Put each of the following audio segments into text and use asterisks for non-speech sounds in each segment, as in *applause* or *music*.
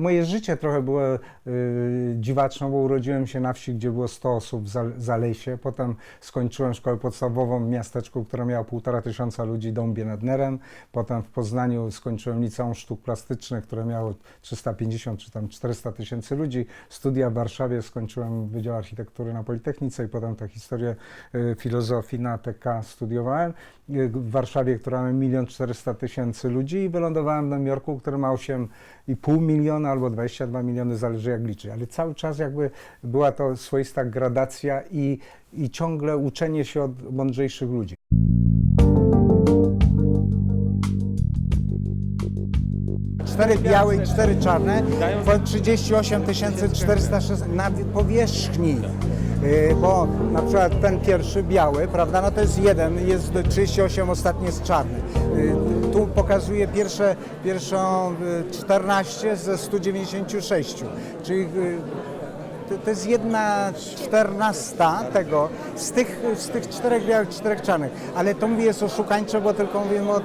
Moje życie trochę było y, dziwaczne, bo urodziłem się na wsi, gdzie było 100 osób w Zal- Zalesie. Potem skończyłem szkołę podstawową w miasteczku, które miało półtora tysiąca ludzi, Dąbie nad Nerem. Potem w Poznaniu skończyłem liceum sztuk plastycznych, które miało 350 czy tam 400 tysięcy ludzi. Studia w Warszawie skończyłem Wydział Architektury na Politechnice i potem tę historię y, filozofii na TK studiowałem. Y, W Warszawie, która ma 1 400 tysięcy ludzi i wylądowałem w Nowym Jorku, który ma 8,5 miliona albo 22 miliony, zależy jak liczy. Ale cały czas jakby była to swoista gradacja i, i ciągle uczenie się od mądrzejszych ludzi. Cztery białe i cztery czarne, po 38 406 na powierzchni. Yy, Bo na przykład ten pierwszy biały, prawda, no to jest jeden, jest do 38, ostatni jest czarny. Yy, Tu pokazuje pierwsze, pierwszą yy, 14 ze 196, czyli to, to jest jedna czternasta tego, z tych, z tych czterech białych, czterech czarnych. Ale to mówię jest oszukańcze, bo tylko mówimy o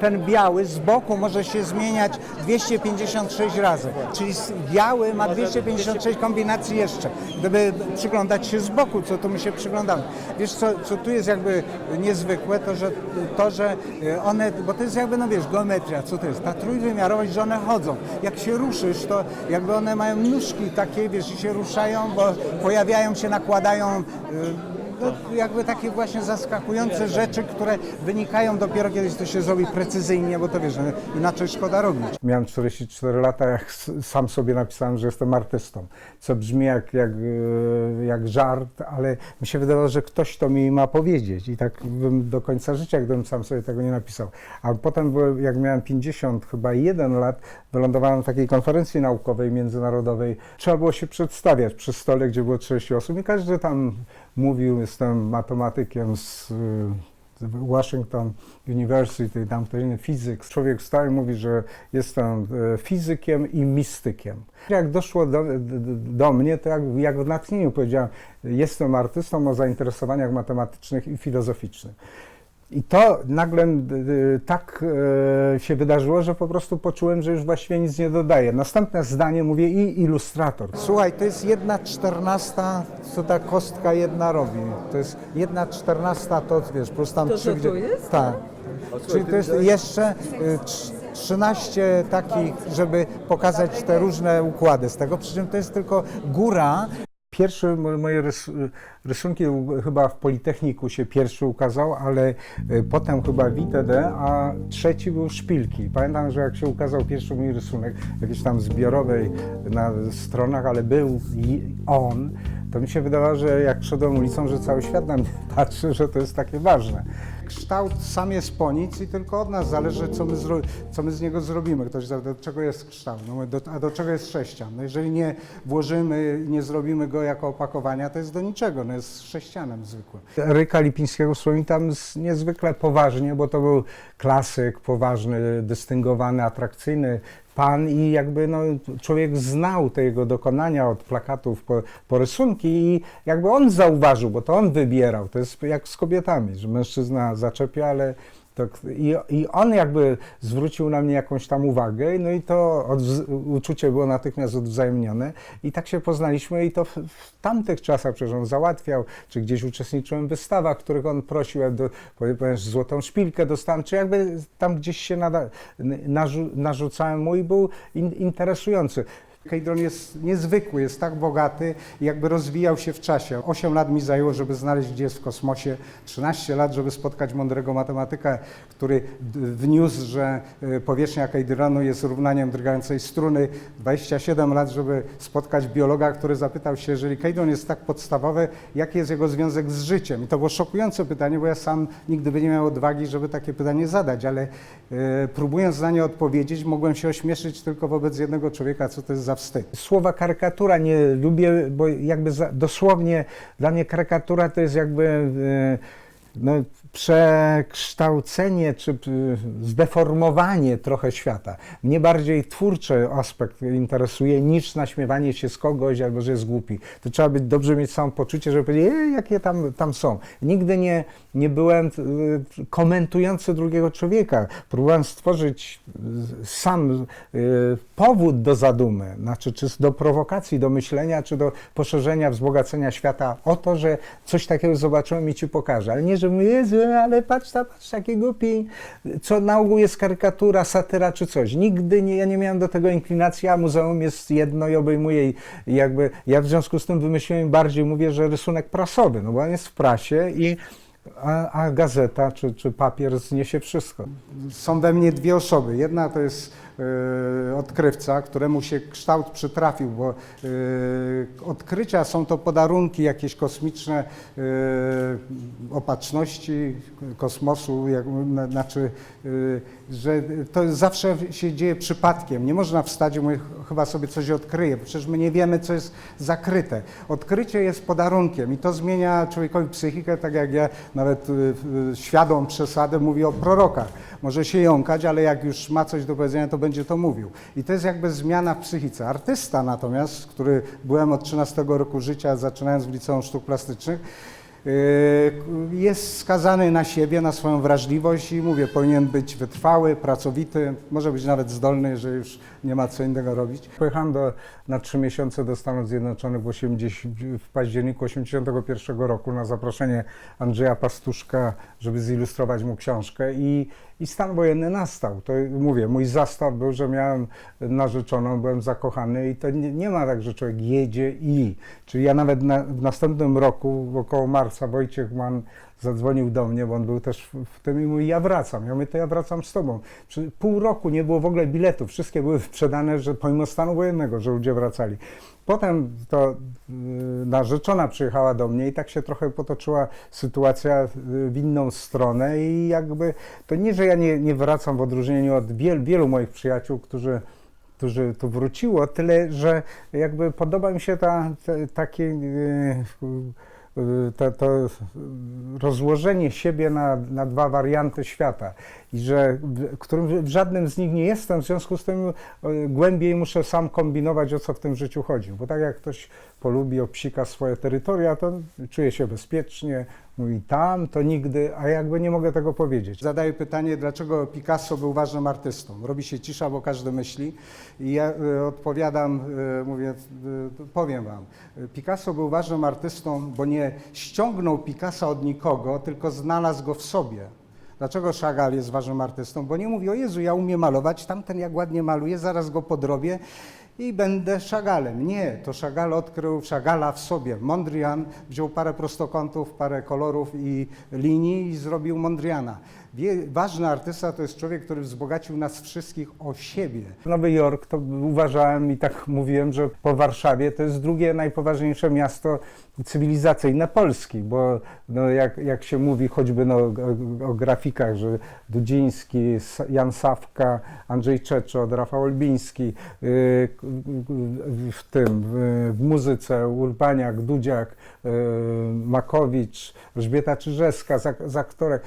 ten biały z boku może się zmieniać 256 razy. Czyli biały ma 256 kombinacji jeszcze. Gdyby przyglądać się z boku, co tu my się przyglądamy. Wiesz, co, co tu jest jakby niezwykłe, to że, to, że y, one, bo to jest jakby, no wiesz, geometria, co to jest? Ta trójwymiarowość, że one chodzą. Jak się ruszysz, to jakby one mają nóżki takie, wiesz, i się ruszają, bo pojawiają się, nakładają y, no, jakby takie właśnie zaskakujące rzeczy, które wynikają dopiero kiedyś to się zrobi precyzyjnie, bo to wiesz, inaczej szkoda robić. Miałem 44 lata, jak sam sobie napisałem, że jestem artystą, co brzmi jak, jak, e, jak żart, ale mi się wydawało, że ktoś to mi ma powiedzieć i tak bym do końca życia, gdybym sam sobie tego nie napisał. A potem, jak miałem 50, chyba jeden lat, wylądowałem na takiej konferencji naukowej międzynarodowej. Trzeba było się przedstawiać przy stole, gdzie było 30 osób i każdy tam mówił, jestem matematykiem z Washington University, tam to inny fizyk. Człowiek stał i mówi, że jestem e, fizykiem i mistykiem. Jak doszło do, do, do mnie, to jak, jak w natchnieniu powiedziałem, jestem artystą o zainteresowaniach matematycznych i filozoficznych. I to nagle y, tak e, się wydarzyło, że po prostu poczułem, że już właściwie nic nie dodaję. Następne zdanie mówię i ilustrator. Słuchaj, to jest jedna czternasta, co ta kostka jedna robi. To jest jedna czternasta, to wiesz, po prostu tam To, trzy, gdzie- jest? Tak. Czyli to jest jeszcze y, trz- 13 takich, żeby pokazać te różne układy z tego, przy czym to jest tylko góra. Pierwsze mo- moje rys rysunki chyba w Politechniku się pierwszy ukazał, ale y, potem chyba w ITD, a trzeci był Szpilki. Pamiętam, że jak się ukazał pierwszy mój rysunek, jakiejś tam zbiorowej na stronach, ale był on, to mi się wydawało, że jak szedłem ulicą, że cały świat na mnie *laughs* patrzy, że to jest takie ważne. Kształt sam jest po nic i tylko od nas zależy, co my, co my z niego zrobimy. Ktoś zapyta, do czego jest kształt, no, do, a do czego jest sześcian? No jeżeli nie włożymy, nie zrobimy go jako opakowania, to jest do niczego, jest sześcianem zwykłym. Ryka Lipińskiego wspomina tam z- niezwykle poważnie, bo to był klasyk, poważny, dystyngowany, atrakcyjny pan i jakby no, człowiek znał te jego dokonania od plakatów po, po rysunki i jakby on zauważył, bo to on wybierał. To jest jak z kobietami, że mężczyzna zaczepia, ale i, i on jakby zwrócił na mnie jakąś tam uwagę, no i to odwz- uczucie było natychmiast odwzajemnione i tak się poznaliśmy i to w, w tamtych czasach przecież on załatwiał, czy gdzieś uczestniczyłem w wystawach, których on prosił, ja do, powiem, złotą szpilkę dostałem, czy jakby tam gdzieś się nada, narzu, narzucałem mu i był in, interesujący. Kejdron jest niezwykły, jest tak bogaty jakby rozwijał się w czasie. 8 lat mi zajęło, żeby znaleźć, gdzie jest w kosmosie, 13 lat, żeby spotkać mądrego matematyka, który wniósł, że y, powierzchnia Kejdronu jest równaniem drgającej struny, 27 lat, żeby spotkać biologa, który zapytał się, jeżeli Kejdron jest tak podstawowy, jaki jest jego związek z życiem? I to było szokujące pytanie, bo ja sam nigdy by nie miał odwagi, żeby takie pytanie zadać, ale y, próbując na nie odpowiedzieć, mogłem się ośmieszyć tylko wobec jednego człowieka, co to jest za wstyd. Słowa karykatura nie lubię, bo jakby za, dosłownie dla mnie karykatura to jest jakby e, no, przekształcenie czy zdeformowanie trochę świata. Mnie bardziej twórczy aspekt interesuje niż naśmiewanie się z kogoś albo że jest głupi. To trzeba być dobrze mieć samopoczucie, żeby powiedzieć, e, jakie tam, tam są. Nigdy nie, nie byłem y, komentujący drugiego człowieka. Próbowałem stworzyć y, sam y, powód do zadumy, znaczy czy do prowokacji, do myślenia, czy do poszerzenia, wzbogacenia świata o to, że coś takiego zobaczyłem i ci pokażę. Ale nie, że mówię, Jezu, ale patrz, ta, patrz, taki głupi, co na ogół jest karykatura, satyra czy coś. Nigdy nie, ja nie miałem do tego inklinacji, a muzeum jest jedno i obejmuje jakby, ja w związku z tym wymyśliłem bardziej, mówię, że rysunek prasowy, no bo on jest w prasie i a, a gazeta czy, czy papier zniesie wszystko. Są we mnie dwie osoby. Jedna to jest odkrywca, któremu się kształt przytrafił, bo e, odkrycia są to podarunki jakieś kosmiczne e, opatrzności kosmosu, jak, na, znaczy, e, że to zawsze się dzieje przypadkiem. Nie można wstać i mówić, chyba sobie coś odkryję, bo przecież my nie wiemy, co jest zakryte. Odkrycie jest podarunkiem i to zmienia człowiekowi psychikę, tak jak ja nawet świadom przesady mówię o prorokach. Może się jąkać, ale jak już ma coś do powiedzenia, to będzie to mówił. I to jest jakby zmiana w psychice. Artysta natomiast, który byłem od 13 roku życia, zaczynając w Liceum Sztuk Plastycznych, y, jest skazany na siebie, na swoją wrażliwość i mówię, powinien być wytrwały, pracowity, może być nawet zdolny, że już nie ma co innego robić. Pojechałem do, na trzy miesiące do Stanów Zjednoczonych w, 80, w październiku 1981 roku na zaproszenie Andrzeja Pastuszka, żeby zilustrować mu książkę i, i stan wojenny nastał. To mówię, mój zastaw był, że miałem narzeczoną, byłem zakochany i to nie, nie ma tak, że człowiek jedzie i. Czyli ja nawet na, w następnym roku, około marca, Wojciech Mann zadzwonił do mnie, bo on był też w, tym i mówi, ja wracam. Ja mówię, to ja wracam z tobą. Pół roku nie było w ogóle biletów, wszystkie były sprzedane, że pomimo stanu wojennego, że ludzie wracali. Potem to y, narzeczona przyjechała do mnie i tak się trochę potoczyła sytuacja y, w inną stronę i jakby to nie, że ja nie, nie wracam w odróżnieniu od wielu, wielu moich przyjaciół, którzy którzy tu wróciło, tyle, że jakby podoba mi się ta, te, takie y, y, to, to rozłożenie siebie na, na dwa warianty świata i że w, którym w żadnym z nich nie jestem, w związku z tym y, głębiej muszę sam kombinować, o co w tym życiu chodzi. Bo tak jak ktoś polubi, obsika swoje terytoria, to czuje się bezpiecznie, mówi tam, to nigdy, a jakby nie mogę tego powiedzieć. Zadaję pytanie, dlaczego Picasso był ważnym artystą. Robi się cisza, bo każdy myśli i ja y, odpowiadam, y, mówię, powiem wam. Picasso był ważnym artystą, bo nie ściągnął Picassa od nikogo, tylko znalazł go w sobie. Dlaczego Chagall jest ważnym artystą? Bo nie mówi, o Jezu, ja umiem malować, tamten jak ładnie maluje, zaraz go podrobię i będę Chagallem. Nie, to Chagall odkrył Chagalla w sobie. Mondrian wziął parę prostokątów, parę kolorów i linii i zrobił Mondriana. Ważny artysta to jest człowiek, który wzbogacił nas wszystkich o siebie. Nowy Jork to uważałem i tak mówiłem, że po Warszawie to jest drugie najpoważniejsze miasto cywilizacyjne Polski, bo no jak, jak się mówi choćby no, o, o grafikach, że Dudziński, Jan Sawka, Andrzej Czeczot, Rafał Olbiński, yy, w tym, w, muzyce Urbaniak, Dudziak, yy, Makowicz, Elżbieta Czyżewska z, z aktorek.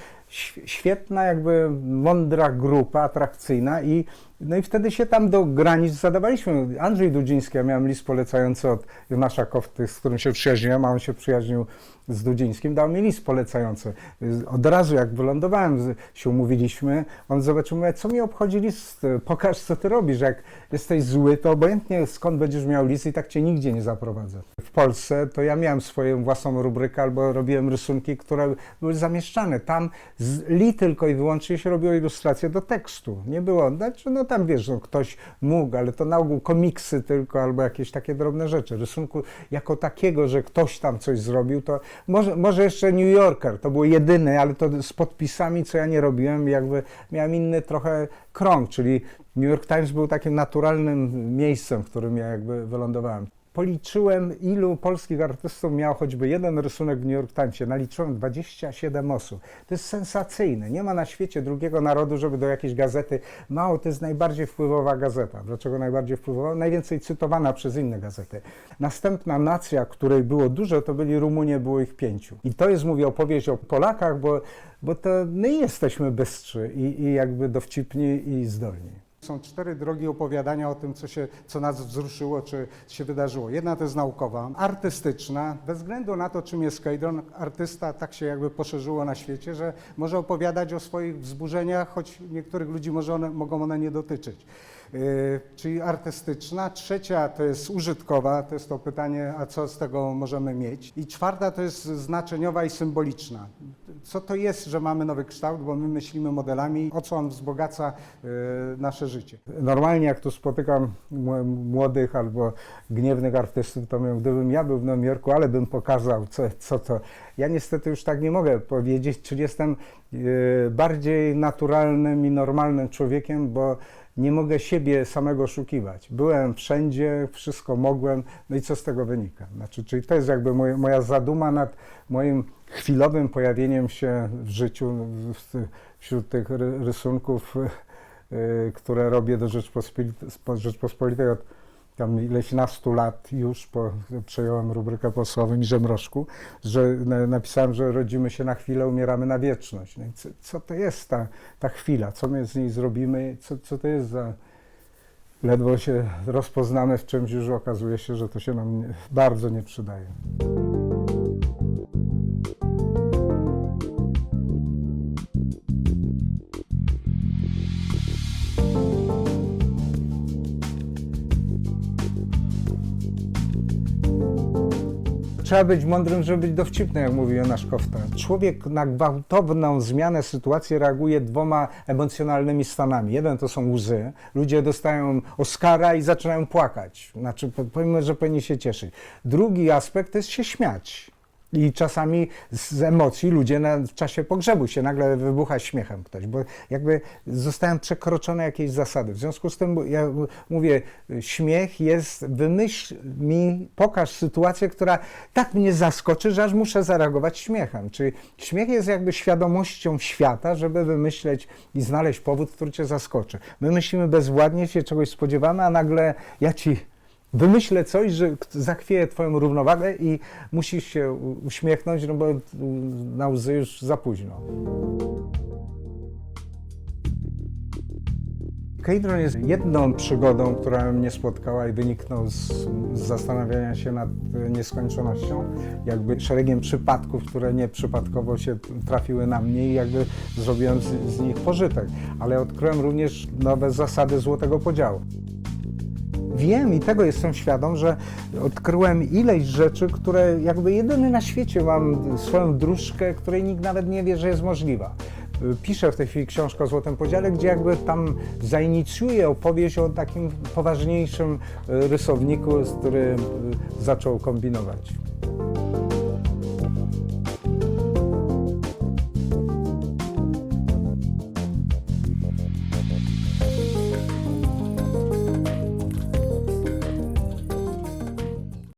Świetna, jakby mądra grupa, atrakcyjna i no i wtedy się tam do granic zadawaliśmy. Andrzej Dudziński, ja miałem list polecający od Jonasza Kofty, z którym się przyjaźniłem, a on się przyjaźnił z Dudzińskim, dał mi list polecający. Od razu jak wylądowałem, się umówiliśmy, on zobaczył, mówię, co mi obchodzi list, pokaż co ty robisz, jak jesteś zły, to obojętnie skąd będziesz miał list i tak cię nigdzie nie zaprowadzę. W Polsce to ja miałem swoją własną rubrykę albo robiłem rysunki, które były zamieszczane. Tam z li tylko i wyłącznie się robiło ilustracje do tekstu. Nie było, znaczy no tam wiesz, no, ktoś mógł, ale to na ogół komiksy tylko albo jakieś takie drobne rzeczy. Rysunku jako takiego, że ktoś tam coś zrobił, to może, może jeszcze New Yorker, to było jedyne, ale to z podpisami, co ja nie robiłem, jakby miałem inny trochę krąg, czyli New York Times był takim naturalnym miejscem, w którym ja jakby wylądowałem. Policzyłem, ilu polskich artystów miał choćby jeden rysunek w New York Timesie. Naliczyłem 27 osób. To jest sensacyjne. Nie ma na świecie drugiego narodu, żeby do jakiejś gazety. Mało, to jest najbardziej wpływowa gazeta. Dlaczego najbardziej wpływowa? Najwięcej cytowana przez inne gazety. Następna nacja, której było dużo, to byli Rumunie, było ich pięciu. I to jest, mówię, opowieść o Polakach, bo, bo to my jesteśmy bystrzy i, i jakby dowcipni i zdolni. Są cztery drogi opowiadania o tym, co, się, co nas wzruszyło, czy się wydarzyło. Jedna to jest naukowa, artystyczna, bez względu na to, czym jest Kejdron, artysta tak się jakby poszerzyło na świecie, że może opowiadać o swoich wzburzeniach, choć niektórych ludzi może one, mogą one nie dotyczyć. Yy, czyli artystyczna. Trzecia to jest użytkowa, to jest to pytanie, a co z tego możemy mieć. I czwarta to jest znaczeniowa i symboliczna. Co to jest, że mamy nowy kształt, bo my myślimy modelami, o co on wzbogaca yy, nasze życie. Normalnie jak tu spotykam młodych albo gniewnych artystów, to mówią, gdybym ja był w Nowym Jorku, ale bym pokazał, co, co to. Ja niestety już tak nie mogę powiedzieć, czy jestem yy, bardziej naturalnym i normalnym człowiekiem, bo nie mogę siebie samego oszukiwać. Byłem wszędzie, wszystko mogłem, no i co z tego wynika? Znaczy, czyli to jest jakby moje, moja zaduma nad moim chwilowym pojawieniem się w życiu wśród tych ry- rysunków, y, które robię do Rzeczpospolitej, spo- Rzeczpospolitej od tam ileś nastu lat już, po, przejąłem rubrykę po Sławomirze Mrożku, że na, napisałem, że rodzimy się na chwilę, umieramy na wieczność. No co, co to jest ta, ta chwila? Co my z niej zrobimy? Co, co to jest za... Ledwo się rozpoznamy w czymś, już okazuje się, że to się nam bardzo nie przydaje. Trzeba być mądrym, żeby być dowcipnym, jak mówi Jonasz Kofta. Człowiek na gwałtowną zmianę sytuacji reaguje dwoma emocjonalnymi stanami. Jeden to są łzy. Ludzie dostają Oscara i zaczynają płakać. Znaczy, po- pomimo, że powinni się cieszyć. Drugi aspekt to jest się śmiać. I czasami z emocji ludzie na, w czasie pogrzebu się nagle wybucha śmiechem ktoś, bo jakby zostają przekroczone jakieś zasady. W związku z tym ja mówię, śmiech jest, wymyśl mi, pokaż sytuację, która tak mnie zaskoczy, że aż muszę zareagować śmiechem. Czyli śmiech jest jakby świadomością świata, żeby wymyśleć i znaleźć powód, który cię zaskoczy. My myślimy bezwładnie, się czegoś spodziewamy, a nagle ja ci Wymyślę coś, że zachwieje twoją równowagę i musisz się uśmiechnąć, no bo na łzy już za późno. Kejdron jest jedną przygodą, która mnie spotkała i wyniknął z, z zastanawiania się nad nieskończonością, jakby szeregiem przypadków, które nieprzypadkowo się trafiły na mnie i jakby zrobiłem z, z nich pożytek. Ale odkryłem również nowe zasady złotego podziału. Wiem i tego jestem świadom, że odkryłem ileś rzeczy, które jakby jedyny na świecie mam swoją dróżkę, której nikt nawet nie wie, że jest możliwa. Piszę w tej chwili książkę o Złotym Podziale, gdzie jakby tam zainicjuję opowieść o takim poważniejszym rysowniku, z którym zaczął kombinować.